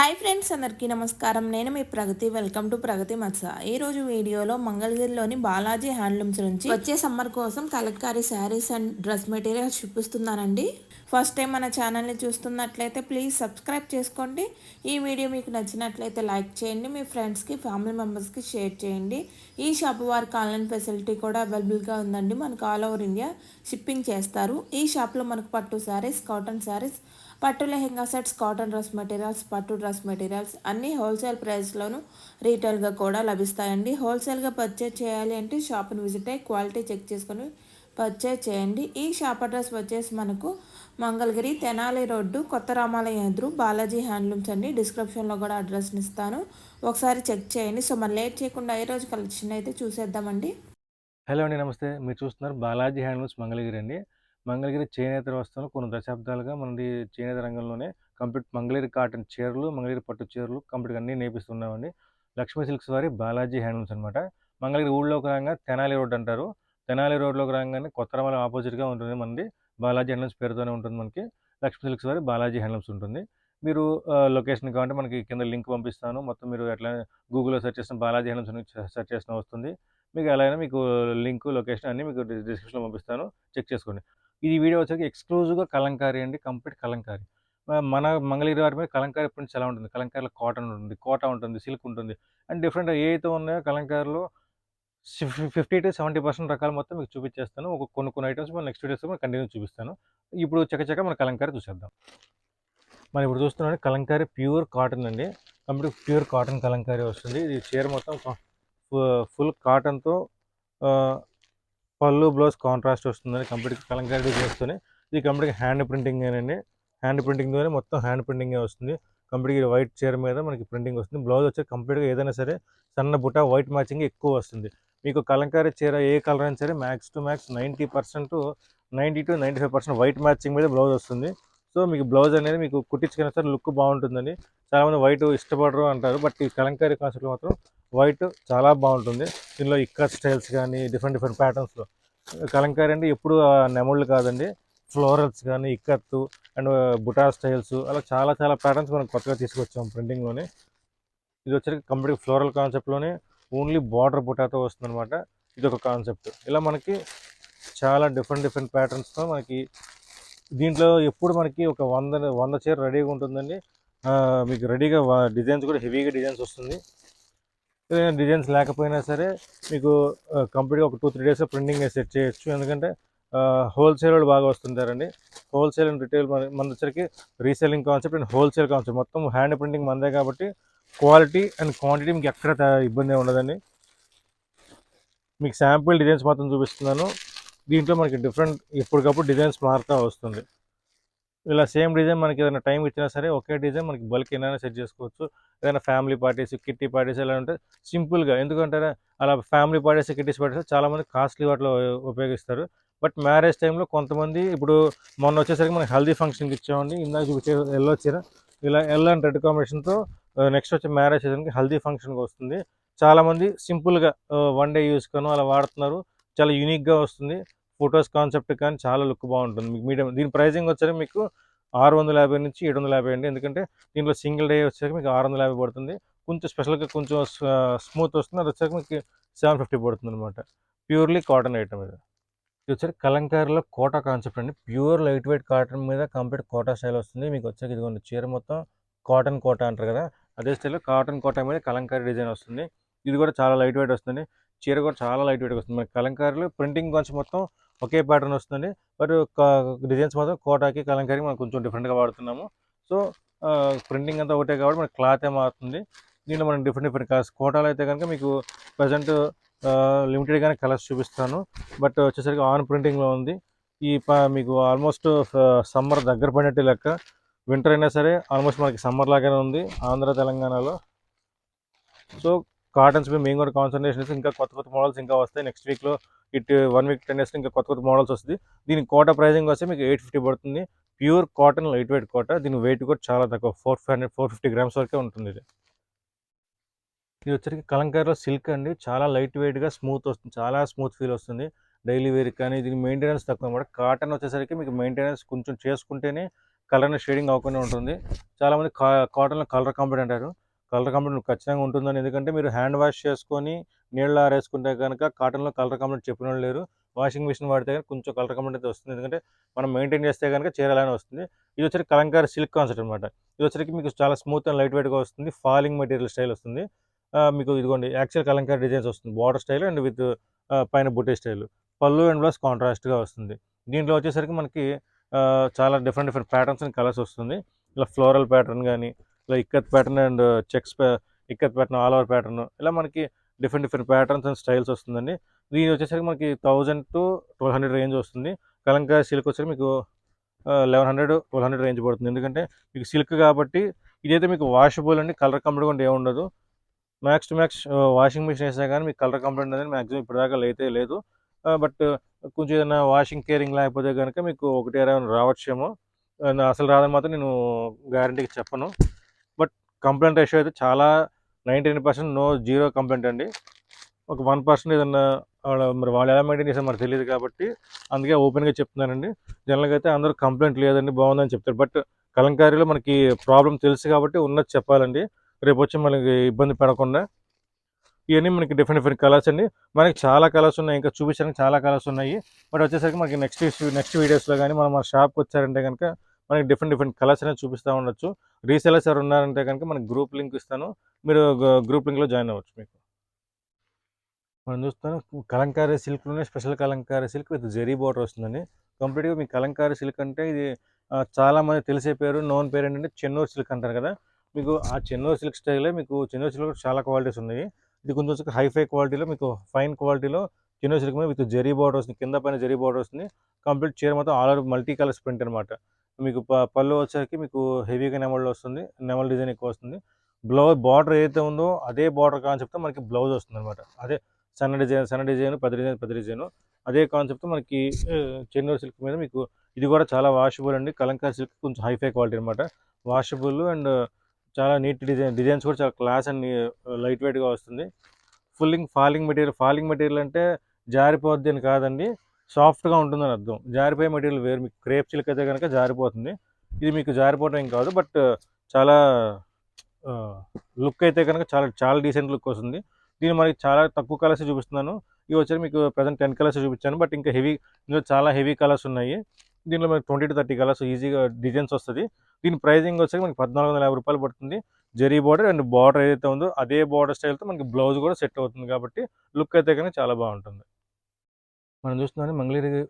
Hi friends అందరికీ నమస్కారం. నేను మీ ప్రగతి. వెల్కమ్ టు ప్రగతి మత్స. ఈ రోజు వీడియోలో మంగళగిరిలోని బాలాజీ హ్యాండ్లూమ్స్ నుంచి వచ్చే సమ్మర్ కోసం కలెక్టరీ శారీస్ అండ్ డ్రెస్ మెటీరియల్స్ చూపిస్తున్నానండి. ఫస్ట్ టైం మన ఛానల్ని చూస్తున్నట్లయితే ప్లీజ్ సబ్స్క్రైబ్ చేసుకోండి. ఈ వీడియో మీకు నచ్చినట్లయితే లైక్ చేయండి. మీ ఫ్రెండ్స్కి ఫ్యామిలీ మెంబర్స్కి షేర్ చేయండి. ఈ షాప్ వారికి ఆన్లైన్ ఫెసిలిటీ కూడా అవైలబుల్గా ఉందండి. మనకు ఆల్ ఓవర్ ఇండియా షిప్పింగ్ చేస్తారు. ఈ షాప్లో మనకు పట్టు శారీస్ కాటన్ శారీస్ పట్టు lehenga sets cotton dress materials పట్టు డ్రెస్ మెటీరియల్స్ అన్నీ హోల్సేల్ ప్రైస్లోను రీటైల్గా కూడా లభిస్తాయండి. హోల్సేల్గా పర్చేజ్ చేయాలి అంటే షాప్ని విజిట్ అయ్యి క్వాలిటీ చెక్ చేసుకొని పర్చేజ్ చేయండి. ఈ షాప్ అడ్రస్ వచ్చేసి మనకు మంగళగిరి తెనాలి రోడ్డు కొత్త రామాలయం ఎదురు బాలాజీ హ్యాండ్లూమ్స్ అండి. డిస్క్రిప్షన్లో కూడా అడ్రస్ని ఇస్తాను. ఒకసారి చెక్ చేయండి. సో మరి లేట్ చేయకుండా ఏ రోజు కలెక్షన్ అయితే చూసేద్దామండి? హలో అండి నమస్తే. మీరు చూస్తున్నారు బాలాజీ హ్యాండ్లూమ్స్ మంగళగిరి అండి. మంగళగిరి చేనేత వస్తువులు కొన్ని దశాబ్దాలుగా మనది చేనేత రంగంలోనే కంప్లీట్ మంగళగిరి కాటన్ చీరలు మంగళగిరి పట్టు చీరలు కంప్లీట్ అన్నీ నేపిస్తున్నామండి. లక్ష్మీ సిల్క్స్ వారి బాలాజీ హ్యాండ్లూమ్స్ అనమాట మంగళగిరి ఊళ్ళోకి రాగా తెనాలి రోడ్ అంటారు. తెనాలి రోడ్లోకి రాగానే కొత్త రమల ఆపోజిట్గా ఉంటుంది మనది. బాలాజీ హ్యాండ్లూమ్స్ పేరుతోనే ఉంటుంది మనకి. లక్ష్మీ సిల్క్స్ వారి బాలాజీ హ్యాండ్లూమ్స్ ఉంటుంది. మీరు లొకేషన్ కావాలంటే మనకి కింద లింక్ పంపిస్తాను. మొత్తం మీరు ఎట్లా గూగుల్లో సెర్చ్ చేసిన బాలాజీ హ్యాండ్లూమ్స్ సెర్చ్ చేసిన వస్తుంది. మీకు ఎలా అయినా మీకు లింక్ లొకేషన్ అన్నీ మీకు డిస్క్రిప్షన్లో పంపిస్తాను. చెక్ చేసుకోండి. ఇది వీడియో వచ్చేసి ఎక్స్క్లూజివ్గా కలంకారీ అండి. కంప్లీట్ కలంకారీ. మన మంగళగిరి వారి మీద కలంకారీ ప్రింట్స్ ఎలా ఉంటుంది? కలంకారీలో కాటన్ ఉంటుంది కోటా ఉంటుంది సిల్క్ ఉంటుంది. అండ్ డిఫరెంట్ ఏ అయితే ఉన్నాయో కలంకారీలో ఫిఫ్టీ టు సెవెంటీ పర్సెంట్ రకాలు మొత్తం మీకు చూపించేస్తాను. ఒక కొన్ని కొన్ని ఐటమ్స్ మనం నెక్స్ట్ వీడియోస్ కంటిన్యూ చూపిస్తాను. ఇప్పుడు చక్కచక్క మన కలంకారీ చూసేద్దాం. మనం ఇప్పుడు చూస్తున్నాం కలంకారీ ప్యూర్ కాటన్ అండి. కంప్లీట్ ప్యూర్ కాటన్ కలంకారీ వస్తుంది. ఇది చీర మొత్తం ఫుల్ కాటన్తో పళ్ళు బ్లౌజ్ కాంట్రాస్ట్ వస్తుందని కంప్లీట్ కలంకారీ డిజైన్స్తోనే. ఇది కంప్లీట్ హ్యాండ్ ప్రింటింగ్ అండి హ్యాండ్ ప్రింటింగ్తోనే మొత్తం హ్యాండ్ ప్రింటింగే వస్తుంది. కంప్లీట్గా వైట్ చీర మీద మనకి ప్రింటింగ్ వస్తుంది. బ్లౌజ్ వచ్చి కంప్లీట్గా ఏదైనా సరే సన్న బుట్ట వైట్ మ్యాచింగ్ ఎక్కువ వస్తుంది. మీకు కలంకారీ చీర ఏ కలర్ అయినా సరే max to max ninety percent ninety to ninety five percent white matching మీద బ్లౌజ్ వస్తుంది. సో మీకు బ్లౌజ్ అనేది మీకు కుట్టించుకునే సరే లుక్ బాగుంటుందని చాలామంది వైట్ ఇష్టపడరు అంటారు బట్ ఈ కలంకారీ కాన్సెప్ట్లో మాత్రం వైట్ చాలా బాగుంటుంది. దీనిలో ఇక్కత్ స్టైల్స్ కానీ డిఫరెంట్ డిఫరెంట్ ప్యాటర్న్స్లో కలంకారీ అంటే ఎప్పుడు నెమళ్ళు కాదండి ఫ్లోరల్స్ కానీ ఇక్కత్తు అండ్ బుటా స్టైల్స్ అలా చాలా చాలా ప్యాటర్న్స్ మనం కొత్తగా తీసుకొచ్చాం ప్రింటింగ్లోనే ఇది వచ్చరికి కంప్లీట్ ఫ్లోరల్ కాన్సెప్ట్లోనే ఓన్లీ బార్డర్ బుటాతో వస్తుందన్నమాట. ఇది ఒక కాన్సెప్ట్. ఇలా మనకి చాలా డిఫరెంట్ డిఫరెంట్ ప్యాటర్న్స్తో మనకి దీంట్లో ఎప్పుడు మనకి ఒక వంద వంద చీర రెడీగా ఉంటుందండి. మీకు రెడీగా డిజైన్స్ కూడా హెవీగా డిజైన్స్ వస్తుంది. ఏదైనా డిజైన్స్ లేకపోయినా సరే మీకు కంప్లీట్గా ఒక two three days printing set చేయొచ్చు. ఎందుకంటే హోల్సేల్ వాళ్ళు బాగా వస్తుంటారండి. హోల్సేల్ అండ్ రిటైల్ మన మన వచ్చరికి reselling concept and wholesale concept. మొత్తం హ్యాండ్ ప్రింటింగ్ మనదే కాబట్టి క్వాలిటీ అండ్ క్వాంటిటీ మీకు ఎక్కడ ఇబ్బంది ఉండదండి. మీకు శాంపుల్ డిజైన్స్ మాత్రం చూపిస్తున్నాను. దీంట్లో మనకి డిఫరెంట్ ఎప్పటికప్పుడు డిజైన్స్ మారుతూ వస్తుంది. ఇలా సేమ్ డిజైన్ మనకి ఏదైనా టైం ఇచ్చినా సరే ఒకే డిజైన్ మనకి బల్క్ ఏదైనా సెట్ చేసుకోవచ్చు. ఏదైనా ఫ్యామిలీ పార్టీస్ కిట్టి పార్టీస్ ఎలా ఉంటే సింపుల్గా ఎందుకంటే అలా ఫ్యామిలీ పార్టీస్ కిట్టీస్ పార్టీస్ చాలామంది కాస్ట్లీ వాటిలో ఉపయోగిస్తారు. బట్ మ్యారేజ్ టైంలో కొంతమంది ఇప్పుడు మొన్న వచ్చేసరికి మనకి హల్దీ ఫంక్షన్కి ఇచ్చామండి. ఇందాక చూపించే ఎల్లో చీర. ఇలా ఎల్లో అండ్ రెడ్ కాంబినేషన్తో నెక్స్ట్ వచ్చే మ్యారేజ్ సీజన్కి హల్దీ ఫంక్షన్కి వస్తుంది. చాలామంది సింపుల్గా వన్ డే యూస్ కాను అలా వాడుతున్నారు. చాలా యూనిక్గా వస్తుంది. ఫొటోస్ కాన్సెప్ట్ కానీ చాలా లుక్ బాగుంటుంది. మీకు మీడియం దీని ప్రైజింగ్ వచ్చేసరికి మీకు ఆరు వందల యాభై నుంచి ఏడు వందల యాభై అండి. ఎందుకంటే దీంట్లో సింగిల్ డే వచ్చేసరికి మీకు ఆరు వందల యాభై పడుతుంది. కొంచెం స్పెషల్గా కొంచెం స్మూత్ వస్తుంది. అది వచ్చేసరికి మీకు సెవెన్ ఫిఫ్టీ పడుతుంది అనమాట ప్యూర్లీ కాటన్ ఐటమ్ ఇది. ఇది వచ్చేసి కలంకారీలో కోటా కాన్సెప్ట్ అండి. ప్యూర్ లైట్ వెయిట్ కాటన్ మీద కంప్లీట్ కోటా స్టైల్ వస్తుంది. మీకు వచ్చేసి ఇదిగోండి చీర మొత్తం కాటన్ కోటా అంటారు కదా. అదే స్టైల్లో కాటన్ కోట మీద కలంకారీ డిజైన్ వస్తుంది. ఇది కూడా చాలా లైట్ వెయిట్ వస్తుంది. చీర కూడా చాలా లైట్ వెయిట్ వస్తుంది. మనకి కలంకారీలో ప్రింటింగ్ కొంచెం మొత్తం ఒకే ప్యాటర్న్ వస్తుంది. బట్ డిజైన్స్ మాత్రం కోటాకి కలంకారీ మనం కొంచెం డిఫరెంట్గా వాడుతున్నాము. సో ప్రింటింగ్ అంతా ఒకటే కాబట్టి మనకి క్లాత్ ఏ మారుతుంది. దీంట్లో మనం డిఫరెంట్ డిఫరెంట్ కలర్స్ కోటాలు అయితే కనుక మీకు ప్రజెంట్ లిమిటెడ్గానే కలర్స్ చూపిస్తాను. బట్ వచ్చేసరికి ఆన్ ప్రింటింగ్లో ఉంది. ఈ ప మీకు ఆల్మోస్ట్ సమ్మర్ దగ్గర పడినట్టు లెక్క. వింటర్ అయినా సరే ఆల్మోస్ట్ మనకి సమ్మర్ లాగానే ఉంది ఆంధ్ర తెలంగాణలో. సో కాటన్స్ మీద మేము కూడా కాన్సన్ట్రేషన్ చేసి ఇంకా కొత్త కొత్త మోడల్స్ ఇంకా వస్తాయి. నెక్స్ట్ వీక్లో it one week ten days ఇంకా కొత్త కొత్త మోడల్స్ వస్తుంది దీని కోట ప్రైజింగ్ వస్తే మీకు ఎయిట్ ఫిఫ్టీ పడుతుంది. Pure cotton light weight Kota దీని వెయిట్ కూడా చాలా తక్కువ. Four five hundred four fifty grams వరకే ఉంటుంది ఇది. ఇది వచ్చరికి కలంకారీలో సిల్క్ అండి. చాలా లైట్ వెయిట్గా స్మూత్ వస్తుంది. చాలా స్మూత్ ఫీల్ వస్తుంది. డైలీ వేర్ కానీ దీని మెయింటెనెన్స్ తక్కువ అనమాట. కాటన్ వచ్చేసరికి మీకు మెయింటెనెన్స్ కొంచెం చేసుకుంటేనే కలర్ షేడింగ్ అవ్వకుండా ఉంటుంది. చాలామంది కా కాటన్లో కలర్ కంప్లీట్ అంటారు. కలర్ కంప్లీట్ ఖచ్చితంగా ఉంటుందని. ఎందుకంటే మీరు హ్యాండ్ వాష్ చేసుకొని నీళ్ళు ఆరేసుకుంటే కనుక కాటన్లో కలర్ కంప్లీట్ చెప్పిన వాళ్ళు లేరు. వాషింగ్ మిషన్ వాడితే కనుక కొంచెం కలర్ కంప్లీట్ అయితే వస్తుంది. ఎందుకంటే మనం మెయింటైన్ చేస్తే కనుక చీరలానే వస్తుంది. ఇది వచ్చరికి కలంకార సిల్క్ కాన్సెప్ట్ అనమాట ఇది వచ్చరికి మీకు చాలా స్మూత్ అండ్ లైట్ వెయిట్గా వస్తుంది. ఫాలింగ్ మెటీరియల్ స్టైల్ వస్తుంది. మీకు ఇదిగోండి యాక్చువల్ కలంకారీ డిజైన్స్ వస్తుంది. బార్డర్ స్టైల్ అండ్ విత్ పైన బుట్టే స్టైల్. పళ్ళు అండ్ ప్లస్ కాంట్రాస్ట్గా వస్తుంది. దీంట్లో వచ్చేసరికి మనకి చాలా different different patterns and colours వస్తుంది. ఇలా ఫ్లోరల్ ప్యాటర్న్ కానీ ఇలా ikat pattern and checks ikat pattern all over pattern ఇలా మనకి different different patterns and styles వస్తుందండి. దీని వచ్చేసరికి మనకి thousand to twelve hundred range వస్తుంది. కలంకారీ సిల్క్ వచ్చేసరికి మీకు eleven hundred twelve hundred range పడుతుంది. ఎందుకంటే మీకు సిల్క్ కాబట్టి ఇదైతే మీకు వాషబుల్ అండి కలర్ కంప్లీట్ కూడా ఏముండదు max to max washing machine వేసినా కానీ మీకు కలర్ కంప్లైంట్ అనేది మ్యాక్సిమం ఇప్పటిదాకా అయితే లేదు. బట్ కొంచెం ఏదైనా వాషింగ్ కేరింగ్ లేకపోతే కనుక మీకు ఒకటి ఏమైనా రావచ్చేమో. అసలు రాదని మాత్రం నేను గ్యారంటీకి చెప్పను. బట్ కంప్లైంట్ రేషియో అయితే చాలా ninety nine percent no zero complaint అండి. ఒక వన్ పర్సెంట్ ఏదన్నా వాళ్ళ- మరి వాళ్ళు ఎలా మెయింటైన్ చేసారు మరి తెలియదు కాబట్టి అందుకే ఓపెన్గా చెప్తున్నానండి. జనరల్గా అయితే అందరూ కంప్లైంట్ లేదండి బాగుందని చెప్తారు. బట్ కలంకారీలో మనకి ప్రాబ్లం తెలుసు కాబట్టి ఉన్నది చెప్పాలండి. రేపు వచ్చి మనకి ఇబ్బంది పడకుండా ఇవన్నీ మనకి డిఫరెంట్ డిఫరెంట్ కలర్స్ అండి. మనకి చాలా కలర్స్ ఉన్నాయి. ఇంకా చూపించడానికి చాలా కలర్స్ ఉన్నాయి. బట్ వచ్చేసరికి మనకి నెక్స్ట్ నెక్స్ట్ వీడియోస్లో కానీ మనం మన షాప్కి వచ్చారంటే కనుక మనకి డిఫరెంట్ డిఫరెంట్ కలర్స్ అనేది చూపిస్తూ ఉండొచ్చు. రీసెలర్స్ ఎవరు ఉన్నారంటే కనుక మనకి గ్రూప్ లింక్ ఇస్తాను. మీరు గ్రూప్ లింక్లో జాయిన్ అవ్వచ్చు మీకు. మనం చూస్తాను. Kalamkari సిల్క్లోనే special kalamkari silk with zari border వస్తుందండి. కంప్లీట్గా మీ కలంకారీ సిల్క్ అంటే ఇది చాలామంది చాలా మంది తెలిసే పేరు నోన్ పేరు ఏంటంటే చెన్నూరు సిల్క్ అంటారు కదా. మీకు ఆ చెన్నూరు సిల్క్ స్టైలే మీకు చెన్నూరు సిల్క్ చాలా క్వాలిటీస్ ఉన్నాయి. ఇది కొంచెం హైఫై క్వాలిటీలో మీకు ఫైన్ క్వాలిటీలో చెన్నూరు సిల్క్ మీద విత్ జెరీ బార్డర్ వస్తుంది కింద పైన జెరీ బార్డర్ వస్తుంది. కంప్లీట్ చీర మొత్తం all over multi colours print అనమాట మీకు ప- పళ్ళు వచ్చేసరికి మీకు హెవీగా నెమల్ వస్తుంది నెమల్ డిజైన్ ఎక్కువ వస్తుంది. బ్లౌజ్ బార్డర్ ఏదైతే ఉందో అదే బార్డర్ కాన్సెప్ట్ మనకి బ్లౌజ్ వస్తుంది అనమాట అదే సన్న డిజైన్ సన్న డిజైన్ పెద్ద డిజైన్ పెద్ద డిజైన్. అదే కాన్సెప్ట్ మనకి చెన్నూరు సిల్క్ మీద మీకు ఇది కూడా చాలా వాషబుల్ అండి. కలంకారీ సిల్క్ కొంచెం హైఫై క్వాలిటీ అనమాట వాషబుల్ అండ్ చాలా నీట్ డిజైన్ డిజైన్స్ కూడా చాలా క్లాస్ అండ్ uh, లైట్ వెయిట్గా వస్తుంది. Fulling falling material falling material అంటే జారిపోద్ది అని కాదండి. సాఫ్ట్గా ఉంటుందని అర్థం. జారిపోయే మెటీరియల్ వేరు. మీకు క్రేప్ సిల్క్ అయితే కనుక జారిపోతుంది. ఇది మీకు జారిపోవడం ఏం కాదు బట్ uh, చాలా uh, లుక్ అయితే కనుక చాలా చాలా డీసెంట్ లుక్ వస్తుంది. దీన్ని మనకి చాలా తక్కువ కలర్స్ చూపిస్తున్నాను. ఇవి వచ్చి మీకు ప్రజెంట్ టెన్ కలర్స్ చూపించాను బట్ ఇంకా హెవీ ఇందులో చాలా హెవీ కలర్స్ ఉన్నాయి. దీనిలో మనకి ట్వంటీ టు థర్టీ కలర్స్ ఈజీగా డిజైన్స్ వస్తుంది. దీని ప్రైజింగ్ వచ్చి మనకి పద్నాలుగు వందల యాభై రూపాయలు పడుతుంది. జరీ బార్డర్ అండ్ బార్డర్ ఏదైతే ఉందో అదే బార్డర్ స్టైల్తో మనకి బ్లౌజ్ కూడా సెట్ అవుతుంది కాబట్టి లుక్ అయితే కానీ చాలా బాగుంటుంది. మనం చూస్తున్నాం మంగళగిరి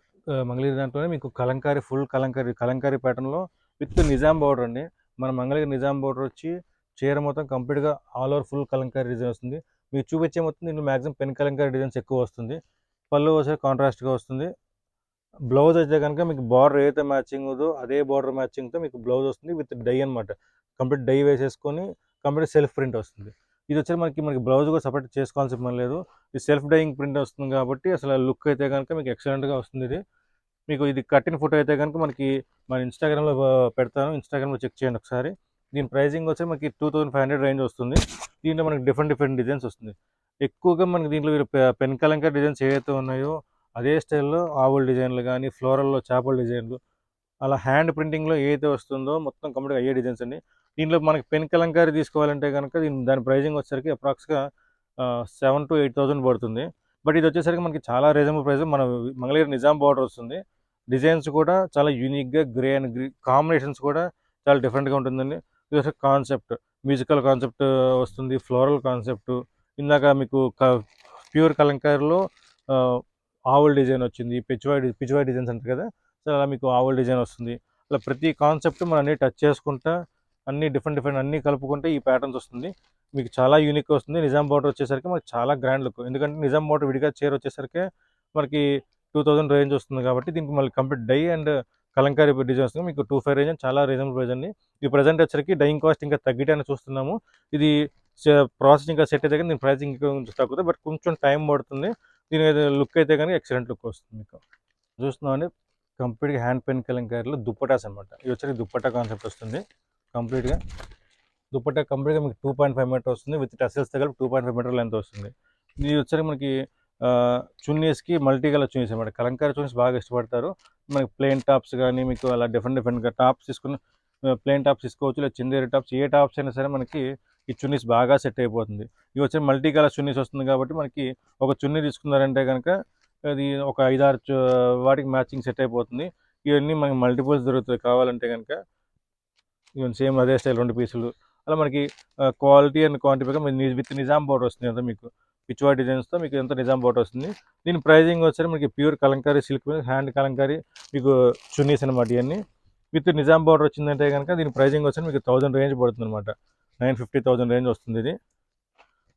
మంగళగిరి దాంట్లోనే మీకు కలంకారీ ఫుల్ కలంకారీ కలంకారీ ప్యాటర్న్లో విత్ నిజాం బార్డర్ అండి. మన మంగళగిరి నిజాం బార్డర్ వచ్చి చీర మొత్తం కంప్లీట్గా all over full kalamkari design వస్తుంది. మీకు చూపించే మొత్తం దీంట్లో మ్యాక్సిమం పెన్ కలంకారీ డిజైన్స్ ఎక్కువ వస్తుంది. పళ్ళు వచ్చే కాంట్రాస్ట్గా వస్తుంది. బ్లౌజ్ అయితే కనుక మీకు బార్డర్ ఏదైతే మ్యాచింగ్ ఉందో అదే బార్డర్ మ్యాచింగ్తో మీకు బ్లౌజ్ వస్తుంది విత్ డై అనమాట కంప్లీట్ డై వేసేసుకొని కంప్లీట్ సెల్ఫ్ ప్రింట్ వస్తుంది. ఇది వచ్చి మనకి మనకి బ్లౌజ్ కూడా సపరేట్ చేసుకోవాల్సిన పని లేదు. ఇది సెల్ఫ్ డైయింగ్ ప్రింట్ వస్తుంది కాబట్టి అసలు లుక్ అయితే కనుక మీకు ఎక్సలెంట్గా వస్తుంది ఇది. మీకు ఇది కట్టిన ఫోటో అయితే కనుక మనకి మన ఇన్స్టాగ్రామ్లో పెడతాను. ఇన్స్టాగ్రామ్లో చెక్ చేయండి ఒకసారి. దీని ప్రైజింగ్ వచ్చి మనకి two thousand five hundred range వస్తుంది. దీంట్లో మనకి డిఫరెంట్ డిఫరెంట్ డిజైన్స్ వస్తుంది. ఎక్కువగా మనకి దీంట్లో పె- పెన్ కలంకారీ డిజైన్స్ ఏవైతే ఉన్నాయో అదే స్టైల్లో ఆవుల డిజైన్లు కానీ ఫ్లోరల్లో చేపల డిజైన్లు అలా హ్యాండ్ ప్రింటింగ్లో ఏదైతే వస్తుందో మొత్తం కంప్లీట్గా అయ్యే డిజైన్స్ అండి. దీంట్లో మనకి పెన్ కలంకారీ తీసుకోవాలంటే కనుక దీని దాని ప్రైజింగ్ వచ్చేసరికి అప్రాక్స్గా సెవెన్ టు ఎయిట్ థౌసండ్ పడుతుంది. బట్ ఇది వచ్చేసరికి మనకి చాలా రీజనబుల్ ప్రైస్. మన మంగళగిరి నిజాం బార్డర్ వస్తుంది. డిజైన్స్ కూడా చాలా యూనిక్గా గ్రే అండ్ గ్రీ కాంబినేషన్స్ కూడా చాలా డిఫరెంట్గా ఉంటుందండి. ఇది కాన్సెప్ట్. మ్యూజికల్ కాన్సెప్ట్ వస్తుంది. Floral concept. ఇందాక మీకు ప్యూర్ కలంకారీలో ఆవుల్ డిజైన్ వచ్చింది పిచ్వాయ్ పిచ్వాయ్ డిజైన్స్ అంటారు కదా? సో అలా మీకు ఆవుల్ డిజైన్ వస్తుంది. అలా ప్రతి కాన్సెప్ట్ మనం అన్ని టచ్ చేసుకుంటా అన్ని డిఫరెంట్ డిఫరెంట్ అన్ని కలుపుకుంటే ఈ ప్యాటర్న్స్ వస్తుంది. మీకు చాలా యూనిక్ వస్తుంది. నిజాం బోర్డర్ వచ్చేసరికి మనకి చాలా గ్రాండ్ లుక్. ఎందుకంటే నిజాం బోర్డర్ విడిగా చీర వచ్చేసరికి మనకి టూ థౌసండ్ రేంజ్ వస్తుంది కాబట్టి దీనికి మళ్ళీ complete dye and Kalamkari design వస్తుంది. మీకు టూ ఫైవ్ రేంజ్ చాలా రీజనబుల్ ప్రైజ్ అండి. ఈ ప్రజెంట్ వచ్చరికి డైయింగ్ కాస్ట్ ఇంకా తగ్గటాన్ని చూస్తున్నాము. ఇది ప్రాసెస్ ఇంకా సెట్ అయితే దీని ప్రైస్ ఇంకా కొంచెం తగ్గుతుంది బట్ కొంచెం టైం పడుతుంది. దీని లుక్ అయితే కానీ ఎక్సలెంట్ లుక్ వస్తుంది మీకు. చూస్తున్నామండి కంప్లీట్గా హ్యాండ్ పెన్ కలంకారీలో దుప్పటాస్ అనమాట ఇది వచ్చరికి దుప్పటా కాన్సెప్ట్ వస్తుంది. కంప్లీట్గా దుప్పటా కంప్లీట్గా మీకు టూ పాయింట్ ఫైవ్ మీటర్ వస్తుంది. విత్ టెసల్స్ కలిపి two point five metre length వస్తుంది. ఇది వచ్చరికి మనకి చున్నీస్కి మల్టీ కలర్ చున్నీస్ అనమాట కలంకారీ చున్నీస్ బాగా ఇష్టపడతారు. మనకి ప్లెయిన్ టాప్స్ కానీ మీకు అలా డిఫరెంట్ డిఫరెంట్గా టాప్స్ తీసుకుని ప్లెయిన్ టాప్స్ తీసుకోవచ్చు. లేదా చిందేరి టాప్స్ ఏ టాప్స్ అయినా సరే మనకి ఈ చున్నీస్ బాగా సెట్ అయిపోతుంది. ఇవి వచ్చే మల్టీ కలర్ చున్నీస్ వస్తుంది కాబట్టి మనకి ఒక చున్నీ తీసుకున్నారంటే కనుక అది ఒక ఐదారు చు- వాటికి మ్యాచింగ్ సెట్ అయిపోతుంది. ఇవన్నీ మనకి మల్టిపుల్స్ దొరుకుతాయి. కావాలంటే కనుక ఇవన్నీ సేమ్ అదే స్టైల్ రెండు పీసులు. అలా మనకి క్వాలిటీ అండ్ క్వాంటిటీ ప్రకారం విత్ నిజాం బోర్డర్ వస్తుంది అంతా మీకు. పిచ్చువా డిజైన్స్తో మీకు ఎంత నిజాం బోర్డర్ వస్తుంది. దీని ప్రైజింగ్ వచ్చేసరికి మనకి ప్యూర్ కలంకారీ సిల్క్ మీద హ్యాండ్ కలంకారీ మీకు చున్నీస్ అనమాట ఇవన్నీ విత్ నిజాం బోర్డర్ వచ్చిందంటే కనుక దీని ప్రైజింగ్ వచ్చి మీకు థౌసండ్ రేంజ్ పడుతుంది అనమాట నైన్ ఫిఫ్టీ థౌసండ్ రేంజ్ వస్తుంది ఇది.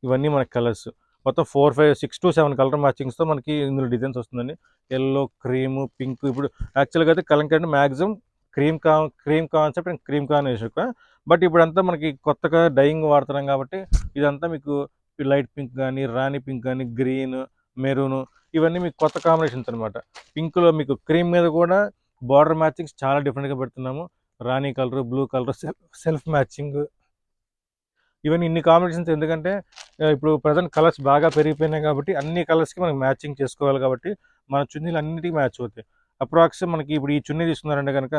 ఇవన్నీ మనకి కలర్స్. మొత్తం four five six to seven colour మ్యాచింగ్స్తో మనకి ఇందులో డిజైన్స్ వస్తుందండి. ఎల్లో క్రీమ్ పింక్ ఇప్పుడు యాక్చువల్గా అయితే కలంకారీ మ్యాక్సిమం క్రీమ్ కా cream concept and cream combination ఎక్కువ. బట్ ఇప్పుడంతా మనకి కొత్తగా డైయింగ్ వాడుతున్నాం కాబట్టి ఇదంతా మీకు లైట్ పింక్ కానీ రాణి పింక్ కానీ గ్రీన్ మెరూన్ ఇవన్నీ మీకు కొత్త కాంబినేషన్స్ అనమాట పింక్లో మీకు క్రీమ్ మీద కూడా బార్డర్ మ్యాచింగ్స్ చాలా డిఫరెంట్గా పెడుతున్నాము. రాణి colour blue colour self matching ఇవన్నీ ఇన్ని కాంబినేషన్స్ ఎందుకంటే ఇప్పుడు ప్రజెంట్ కలర్స్ బాగా పెరిగిపోయినాయి కాబట్టి అన్ని కలర్స్కి మనకి మ్యాచింగ్ చేసుకోవాలి కాబట్టి మన చున్నీలు అన్నిటికీ మ్యాచ్ అవుతాయి. అప్రాక్స్ మనకి ఇప్పుడు ఈ చున్నీ తీసుకున్నారంటే కనుక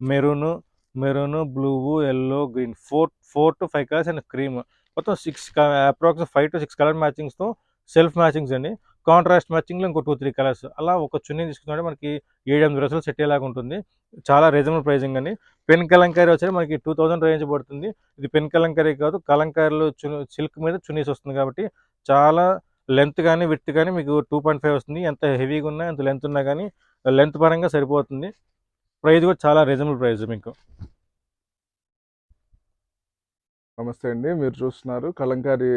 maroon maroon blue yellow green four four to five colours and cream. మొత్తం six approx five to six colour మ్యాచింగ్స్తో self matchings అండి. కాంట్రాస్ట్ మ్యాచింగ్లో ఇంకో టూ త్రీ కలర్స్ అలా ఒక చున్నీ తీసుకుంటే మనకి ఏడు ఎనిమిది రోజులు సెట్ అయ్యేలాగా ఉంటుంది. చాలా రీజనబుల్ ప్రైజింగ్ అని పెన్ కలంకారీ వచ్చి మనకి టూ థౌసండ్ రేంజ్ పడుతుంది. ఇది పెన్ కలంకారీ కాదు కలంకారీలో సిల్క్ మీద చున్నీస్ వస్తుంది కాబట్టి చాలా లెంత్ కానీ విత్ కానీ మీకు టూ పాయింట్ ఫైవ్ వస్తుంది. ఎంత హెవీగా ఉన్నా ఎంత లెంత్ ఉన్నా కానీ లెంత్ పరంగా సరిపోతుంది. ప్రైస్ కూడా చాలా రీజనబుల్ ప్రైస్ మీకు. నమస్తే అండి. మీరు చూస్తున్నారు కలంకారీ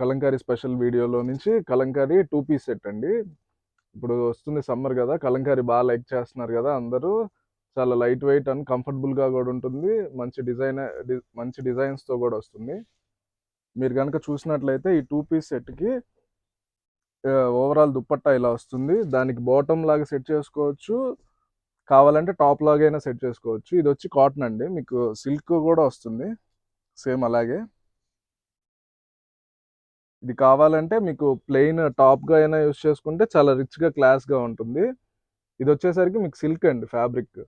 కలంకారీ స్పెషల్ వీడియోలో నుంచి కలంకారీ టూ పీస్ సెట్ అండి. ఇప్పుడు వస్తుంది సమ్మర్ కదా కలంకారీ బాగా లైక్ చేస్తున్నారు కదా అందరూ. చాలా లైట్ వెయిట్ అండ్ కంఫర్టబుల్గా కూడా ఉంటుంది. మంచి డిజైన్ మంచి డిజైన్స్తో కూడా వస్తుంది. మీరు కనుక చూసినట్లయితే ఈ టూ పీస్ సెట్కి ఓవరాల్ దుప్పట్టా ఇలా వస్తుంది. దానికి బాటమ్ లాగా సెట్ చేసుకోవచ్చు. కావాలంటే టాప్ లాగైనా సెట్ చేసుకోవచ్చు. ఇది వచ్చి కాటన్ అండి. మీకు సిల్క్ కూడా వస్తుంది. సేమ్ అలాగే. ఇది కావాలంటే మీకు ప్లెయిన్ టాప్గా అయినా యూస్ చేసుకుంటే చాలా రిచ్గా క్లాస్గా ఉంటుంది. ఇది వచ్చేసరికి మీకు సిల్క్ అండి ఫ్యాబ్రిక్.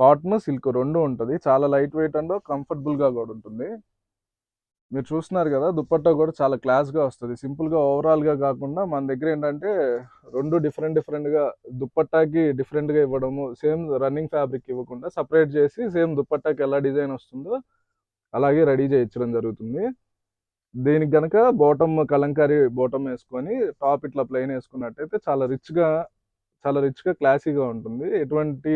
కాటన్ సిల్క్ రెండు ఉంటుంది. చాలా లైట్ వెయిట్ అండ్ కంఫర్టబుల్గా కూడా ఉంటుంది. మీరు చూస్తున్నారు కదా దుప్పట్టా కూడా చాలా క్లాస్గా వస్తుంది. సింపుల్గా ఓవరాల్గా కాకుండా మన దగ్గర ఏంటంటే రెండు డిఫరెంట్ డిఫరెంట్గా దుప్పట్టాకి డిఫరెంట్గా ఇవ్వడము సేమ్ రన్నింగ్ ఫ్యాబ్రిక్ ఇవ్వకుండా సపరేట్ చేసి సేమ్ దుప్పట్టాకి ఎలా డిజైన్ వస్తుందో అలాగే రెడీ చేయించడం జరుగుతుంది. దీనికి గనక బాటమ్ కలంకారీ బాటమ్ వేసుకొని టాప్ ఇట్లా ప్లెయిన్ వేసుకున్నట్టయితే చాలా రిచ్గా చాలా రిచ్గా క్లాసీగా ఉంటుంది. ఎటువంటి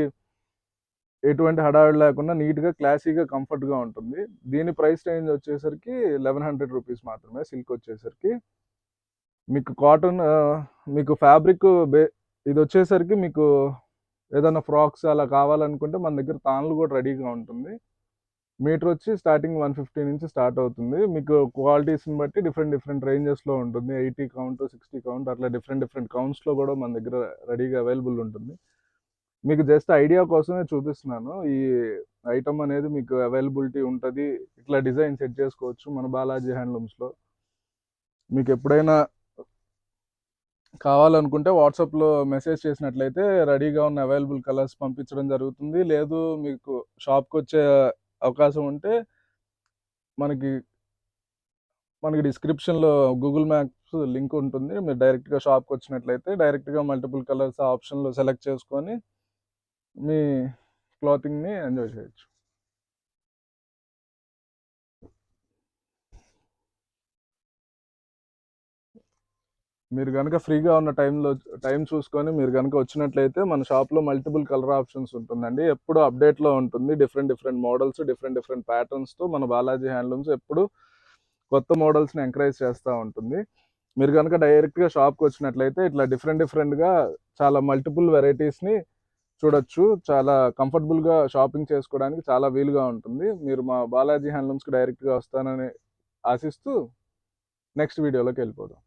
ఎటువంటి హడావిడి లేకుండా నీట్గా క్లాసీగా కంఫర్ట్గా ఉంటుంది. దీని ప్రైస్ రేంజ్ వచ్చేసరికి లెవెన్ హండ్రెడ్ రూపీస్ మాత్రమే సిల్క్ వచ్చేసరికి. మీకు కాటన్ మీకు ఫ్యాబ్రిక్ బే ఇది వచ్చేసరికి మీకు ఏదైనా ఫ్రాక్స్ అలా కావాలనుకుంటే మన దగ్గర తాన్లు కూడా రెడీగా ఉంటుంది. మీటర్ వచ్చి స్టార్టింగ్ వన్ ఫిఫ్టీ నుంచి స్టార్ట్ అవుతుంది. మీకు క్వాలిటీస్ని బట్టి డిఫరెంట్ డిఫరెంట్ రేంజెస్లో ఉంటుంది. ఎయిటీ కౌంట్ సిక్స్టీ కౌంట్ అట్లా డిఫరెంట్ డిఫరెంట్ కౌంట్స్లో కూడా మన దగ్గర రెడీగా అవైలబుల్ ఉంటుంది. మీకు జస్ట్ ఐడియా కోసమే చూపిస్తున్నాను. ఈ ఐటమ్ అనేది మీకు అవైలబిలిటీ ఉంటుంది. ఇట్లా డిజైన్ సెట్ చేసుకోవచ్చు మన బాలాజీ హ్యాండ్లూమ్స్లో మీకు ఎప్పుడైనా కావాలనుకుంటే వాట్సాప్లో మెసేజ్ చేసినట్లయితే రెడీగా ఉన్న అవైలబుల్ కలర్స్ పంపించడం జరుగుతుంది. లేదు మీకు షాప్కి వచ్చే అవకాశం ఉంటే మనకి మనకి డిస్క్రిప్షన్లో గూగుల్ మ్యాప్స్ లింక్ ఉంటుంది. మీరు డైరెక్ట్గా షాప్కి వచ్చినట్లయితే డైరెక్ట్గా మల్టిపుల్ కలర్స్ ఆప్షన్లో సెలెక్ట్ చేసుకొని మీ క్లాతింగ్ని ఎంజాయ్ చేయొచ్చు. మీరు కనుక ఫ్రీగా ఉన్న టైంలో టైం చూసుకొని మీరు కనుక వచ్చినట్లయితే మన షాప్లో మల్టిపుల్ కలర్ ఆప్షన్స్ ఉంటుందండి. ఎప్పుడు అప్డేట్లో ఉంటుంది. Different different models different different ప్యాటర్న్స్తో మన బాలాజీ హ్యాండ్లూమ్స్ ఎప్పుడు కొత్త మోడల్స్ని ఎంకరేజ్ చేస్తూ ఉంటుంది. మీరు కనుక డైరెక్ట్గా షాప్కి వచ్చినట్లయితే ఇట్లా డిఫరెంట్ డిఫరెంట్గా చాలా మల్టిపుల్ వెరైటీస్ని చూడొచ్చు. చాలా కంఫర్టబుల్గా షాపింగ్ చేసుకోవడానికి చాలా వీలుగా ఉంటుంది. మీరు మా బాలాజీ హ్యాండ్లూమ్స్కి డైరెక్ట్గా వస్తానని ఆశిస్తూ నెక్స్ట్ వీడియోలోకి వెళ్ళిపోదాం.